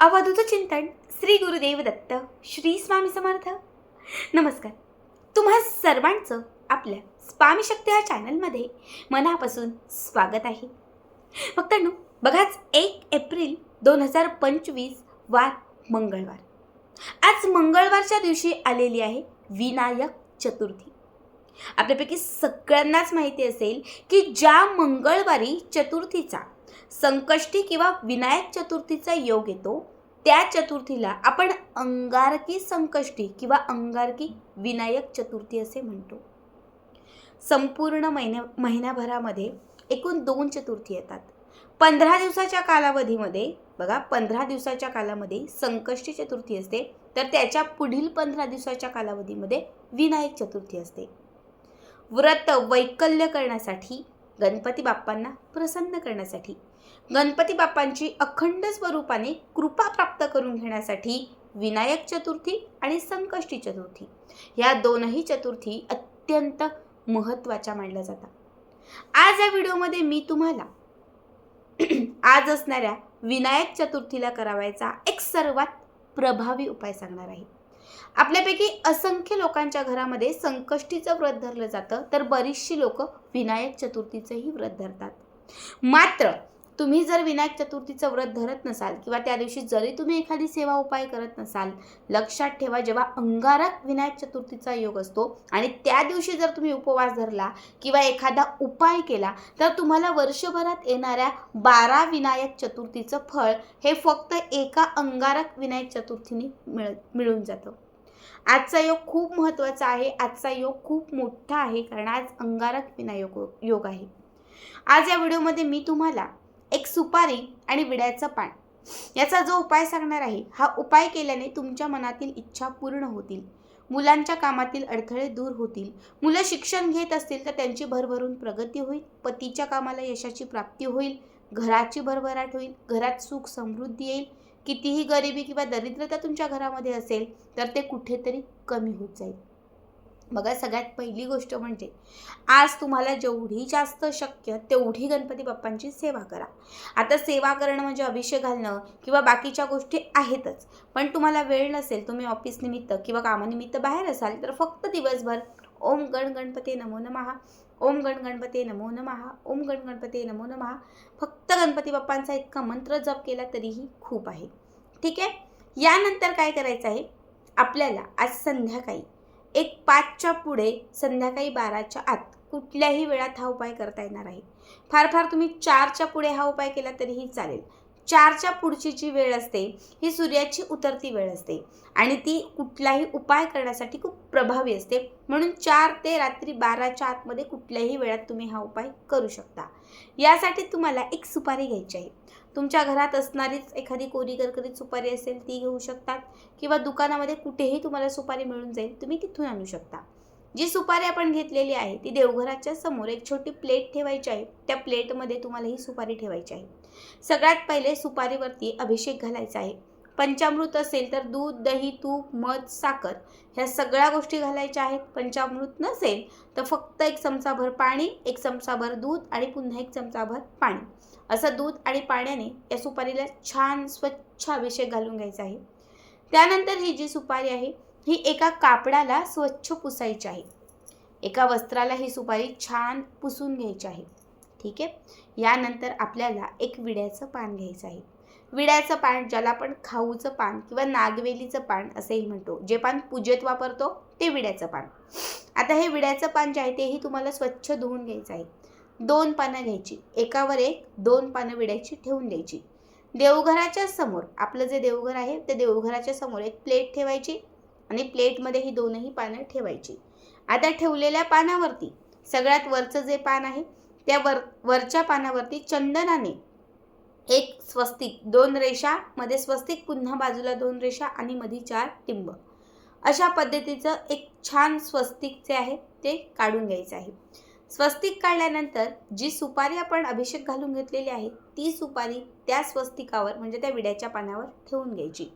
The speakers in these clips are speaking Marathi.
अवधूत चिंतन श्री गुरुदेव दत्त श्री स्वामी समर्थ. नमस्कार. तुम्हा सर्वांचं आपल्या स्वामी शक्ती या चॅनलमध्ये मनापासून स्वागत आहे. फक्तांनो बघाच एक एप्रिल दोन हजार पंचवीस वार मंगळवार. आज मंगळवारच्या दिवशी आलेली आहे विनायक चतुर्थी. आपल्यापैकी सगळ्यांनाच माहिती असेल की ज्या मंगळवारी चतुर्थीचा संकष्टी किंवा विनायक चतुर्थीचा योग येतो. त्या चतुर्थीला आपण अंगारकी संकष्टी किंवा अंगारकी विनायक चतुर्थी असे म्हणतो. संपूर्ण महिन्या महिन्याभरामध्ये एकूण दोन चतुर्थी येतात. पंधरा दिवसाच्या कालावधीमध्ये बघा पंधरा दिवसाच्या कालामध्ये संकष्टी चतुर्थी असते तर त्याच्या पुढील पंधरा दिवसाच्या कालावधीमध्ये विनायक चतुर्थी असते. व्रत वैकल्य करण्यासाठी गणपती बाप्पांना प्रसन्न करण्यासाठी गणपती बाप्पांची अखंड स्वरूपाने कृपा प्राप्त करून घेण्यासाठी विनायक चतुर्थी आणि संकष्टी चतुर्थी. या दोनही चतुर्थी अत्यंत महत्त्वाच्या मानल्या जातात. आज या व्हिडिओमध्ये मी तुम्हाला आज असणाऱ्या विनायक चतुर्थीला करावायचा एक सर्वात प्रभावी उपाय सांगणार आहे. आपल्यापैकी असंख्य लोकांच्या घरामध्ये संकष्टीचं व्रत धरलं जातं तर बरीचशी लोक विनायक चतुर्थीचंही व्रत धरतात. मात्र तुम्ही जर विनायक चतुर्थीचं व्रत धरत नसाल किंवा त्या दिवशी जरी तुम्ही एखादी सेवा उपाय करत नसाल लक्षात ठेवा जेव्हा अंगारक विनायक चतुर्थीचा योग असतो आणि त्या दिवशी जर तुम्ही उपवास धरला किंवा एखादा उपाय केला तर तुम्हाला वर्षभरात येणाऱ्या बारा विनायक चतुर्थीचं फळ हे फक्त एका अंगारक विनायक चतुर्थीने मिळ मिळून जातं. आजचा योग खूप महत्त्वाचा आहे. आजचा योग खूप मोठा आहे कारण आज अंगारक विनायक योग आहे. आज या व्हिडिओमध्ये मी तुम्हाला एक सुपारी आणि विड्याचं पान. याचा जो उपाय सांगणार आहे हा उपाय केल्याने तुमच्या मनातील इच्छा पूर्ण होतील. मुलांच्या कामातील अडथळे दूर होतील. मुलं शिक्षण घेत असतील तर त्यांची भरभरून प्रगती होईल पतीच्या कामाला यशाची प्राप्ती होईल घराची भरभराट होईल घरात सुख समृद्धी येईल. कितीही गरिबी किंवा दरिद्रता तुमच्या घरामध्ये असेल तर ते कुठेतरी कमी होत जाईल. बघा सगळ्यात पहिली गोष्ट म्हणजे आज तुम्हाला जेवढी जास्त शक्य तेवढी गणपती बाप्पांची सेवा करा. आता सेवा करणं म्हणजे अभिषेक घालणं किंवा बाकीच्या गोष्टी आहेतच. पण तुम्हाला वेळ नसेल तुम्ही ऑफिस निमित्त किंवा कामानिमित्त बाहेर असाल तर फक्त दिवसभर ओम गण गणपती नमो नमहा ओम गण गणपती नमो नमहा ओम गण गणपती नमो नमहा फक्त गणपती बाप्पांचा इतका मंत्र जप केला तरीही खूप आहे. ठीक आहे? यानंतर काय करायचं आहे? आपल्याला आज संध्याकाळी एक पाचच्या पुढे संध्याकाळी बाराच्या आत कुठल्याही वेळात हा उपाय करता येणार आहे. फार फार तुम्ही चारच्या पुढे हा उपाय केला तरीही चालेल. चारच्या पुढची जी वेळ असते ही सूर्याची उतरती वेळ असते आणि ती कुठलाही उपाय करण्यासाठी खूप प्रभावी असते. म्हणून चार ते रात्री बाराच्या आतमध्ये कुठल्याही वेळात तुम्ही हा उपाय करू शकता. यासाठी तुम्हाला एक सुपारी घ्यायची आहे. तुमच्या घरात असणारीच एखादी कोरी करकरीत सुपारी असेल ती घेऊ शकतात. किंवा दुकानामध्ये कुठेही तुम्हाला सुपारी मिळून जाईल तुम्ही तिथून आणू शकता. जी सुपारी आपण घेतलेली आहे ती देवघराच्या समोर एक छोटी प्लेट ठेवायची आहे. त्या प्लेटमध्ये तुम्हाला ही सुपारी ठेवायची आहे. सगळ्यात पहिले सुपारीवरती अभिषेक घालायचा आहे. पंचामृत असेल तर दूध दही तूप मध साखर ह्या सगळ्या गोष्टी घालायच्या आहेत. पंचामृत नसेल तर फक्त एक चमचाभर पाणी एक चमचाभर दूध आणि पुन्हा एक चमचाभर पाणी. असं दूध आणि पाण्याने या सुपारीला छान स्वच्छ अभिषेक घालून घ्यायचा आहे. त्यानंतर ही जी सुपारी आहे ही एका कापडाला स्वच्छ पुसायची आहे. एका वस्त्राला ही सुपारी छान पुसून घ्यायची आहे. ठीक आहे? यानंतर आपल्याला एक विड्याचं पान घ्यायचं आहे. विड्याचं पान ज्याला आपण खाऊचं पान किंवा नागवेलीचं पान असेही म्हणतो. जे पान पूजेत वापरतो ते विड्याचं पान. आता हे विड्याचं पान जे आहे तेही तुम्हाला स्वच्छ धुवून घ्यायचं आहे. दोन पानं घ्यायची. एकावर एक दोन पानं विड्याची ठेवून द्यायची. देवघराच्या समोर आपलं जे देवघर आहे ते देवघराच्या समोर एक प्लेट ठेवायची आणि प्लेटमध्ये ही दोनही पानं ठेवायची. आता ठेवलेल्या पानावरती सगळ्यात वरचं जे पान आहे त्या वर वरच्या पानावरती चंदनाने एक स्वस्तिक दोन रेषा मध्ये स्वस्तिक पुन्हा बाजूला दोन रेषा आणि मध्ये चार टिंब. अशा पद्धतीचं एक छान स्वस्तिक जे आहे ते काढून घ्यायचं आहे. स्वस्तिक काढल्यानंतर जी सुपारी आपण अभिषेक घालून घेतलेली आहे ती सुपारी त्या स्वस्तिकावर म्हणजे त्या विड्याच्या पानावर ठेवून घ्यायची.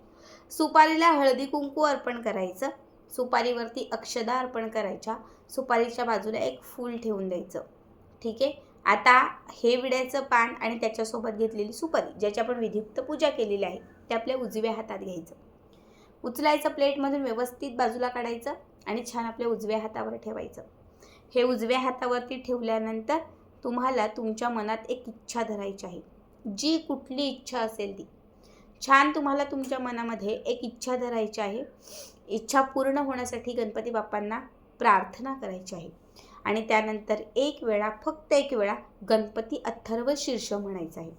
सुपारीला हळदी कुंकू अर्पण करायचं सुपारीवरती अक्षदा अर्पण करायच्या सुपारीच्या बाजूला एक फूल ठेवून द्यायचं. ठीक आहे? आता हे विड्याचं पान आणि त्याच्यासोबत घेतलेली सुपारी ज्याची आपण विधियुक्त पूजा केलेली आहे ते आपल्या उजव्या हातात घ्यायचं. उचलायचं प्लेटमधून व्यवस्थित बाजूला काढायचं आणि छान आपल्या उजव्या हातावर ठेवायचं. हे उजव्या हातावरती ठेवल्यानंतर तुम्हाला तुमच्या मनात एक इच्छा धरायची आहे. जी कुठली इच्छा असेल ती. छान तुम्हाला तुमच्या मनामध्ये एक इच्छा धरायची आहे. इच्छा पूर्ण होण्यासाठी गणपती बाप्पांना प्रार्थना करायची आहे. आणि त्यानंतर एक वेळा फक्त एक वेळा गणपती अथर्व शीर्ष म्हणायचं आहे.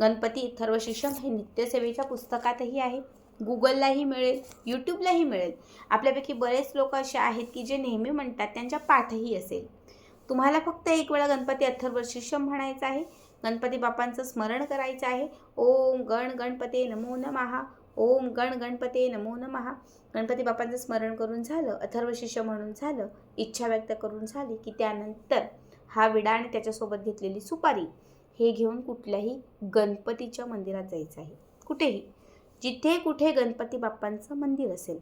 गणपती अथर्व शीर्षम हे नित्यसेवेच्या पुस्तकातही आहे. गुगललाही मिळेल यूट्यूबलाही मिळेल. आपल्यापैकी बरेच लोक असे आहेत की जे नेहमी म्हणतात त्यांच्या पाठही असेल. तुम्हाला फक्त एक वेळा गणपती अथर्व शीर्षम म्हणायचं आहे. गणपती बाप्पांचं स्मरण करायचं आहे. ओम गण गणपते नमो नमहा ओम गण गणपते नमो नमहा गणपती बाप्पांचं स्मरण करून झालं अथर्व शिष्य म्हणून झालं इच्छा व्यक्त करून झाली की त्यानंतर हा विडा आणि त्याच्यासोबत घेतलेली सुपारी हे घेऊन कुठल्याही गणपतीच्या मंदिरात जायचं आहे. कुठेही जिथे कुठे गणपती बाप्पांचं मंदिर असेल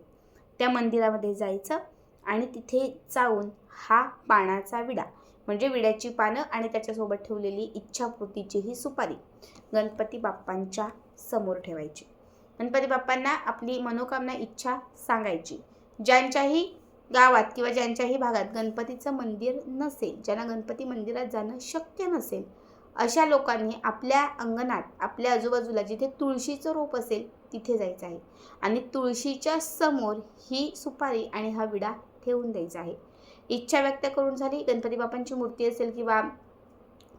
त्या मंदिरामध्ये जायचं आणि तिथे जाऊन हा पानाचा विडा म्हणजे विड्याची पानं आणि त्याच्यासोबत ठेवलेली इच्छापूर्तीची ही सुपारी गणपती बाप्पांच्या समोर ठेवायची. गणपती बाप्पांना आपली मनोकामना इच्छा सांगायची. ज्यांच्याही गावात किंवा ज्यांच्याही भागात गणपतीचं मंदिर नसेल ज्यांना गणपती मंदिरात जाणं शक्य नसेल अशा लोकांनी आपल्या अंगणात आपल्या आजूबाजूला जिथे तुळशीचं रोप असेल तिथे जायचं आहे. आणि तुळशीच्या समोर ही सुपारी आणि हा विडा ठेवून द्यायचा आहे. इच्छा व्यक्त करून झाली गणपती बाप्पांची मूर्ती असेल किंवा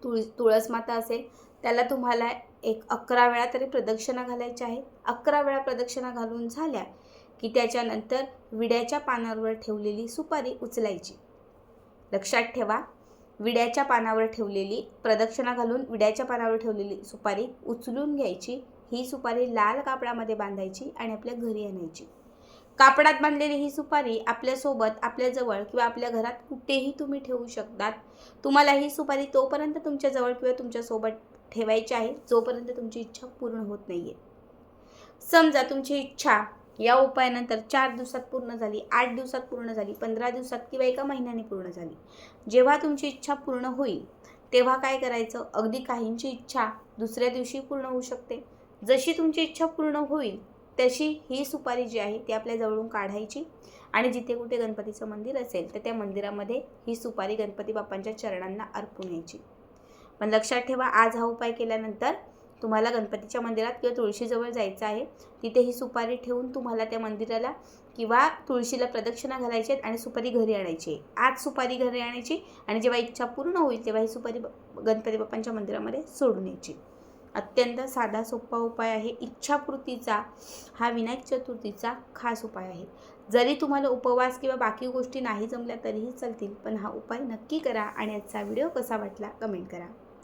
तुळ तुळस माता असेल त्याला तुम्हाला एक अकरा वेळा तरी प्रदक्षिणा घालायच्या आहेत. अकरा वेळा प्रदक्षिणा घालून झाल्या की त्याच्यानंतर विड्याच्या पानावर ठेवलेली सुपारी उचलायची. लक्षात ठेवा विड्याच्या पानावर ठेवलेली प्रदक्षिणा घालून विड्याच्या पानावर ठेवलेली सुपारी उचलून घ्यायची. ही सुपारी लाल कापडामध्ये बांधायची आणि आपल्या घरी आणायची. कापडात बांधलेली ही सुपारी आपल्यासोबत आपल्याजवळ किंवा आपल्या घरात कुठेही तुम्ही ठेवू शकतात. तुम्हाला ही सुपारी तोपर्यंत तुमच्याजवळ किंवा तुमच्यासोबत ठेवायची आहे जोपर्यंत तुमची इच्छा पूर्ण होत नाही आहे समजा तुमची इच्छा या उपायानंतर चार दिवसात पूर्ण झाली आठ दिवसात पूर्ण झाली पंधरा दिवसात किंवा एका महिन्याने पूर्ण झाली. जेव्हा तुमची इच्छा पूर्ण होईल तेव्हा काय करायचं? अगदी काहींची इच्छा दुसऱ्या दिवशी पूर्ण होऊ शकते. जशी तुमची इच्छा पूर्ण होईल तशी ही सुपारी जी आहे ती आपल्या जवळून काढायची आणि जिथे कुठे गणपतीचं मंदिर असेल तर त्या मंदिरामध्ये ही सुपारी गणपती बाप्पांच्या चरणांना अर्पून यायची. पण लक्षात ठेवा आज हा उपाय केल्यानंतर तुम्हाला गणपतीच्या मंदिरात किंवा तुळशीजवळ जायचं आहे. तिथे ही सुपारी ठेवून तुम्हाला त्या मंदिराला किंवा तुळशीला प्रदक्षिणा घालायची आहेत आणि सुपारी घरी आणायची आज सुपारी घरी आणायची आणि जेव्हा इच्छा पूर्ण होईल तेव्हा ही सुपारी ब- गणपती बाप्पांच्या मंदिरामध्ये सोडून यायची. अत्यंत साधा सोपा उपाय आहे. इच्छापूर्तीचा हा विनायक चतुर्थीचा खास उपाय आहे. जरी तुम्हाला उपवास किंवा बाकी गोष्टी नाही जमल्या तरीही चालतील पण हा उपाय नक्की करा आणि आजचा व्हिडिओ कसा वाटला कमेंट करा.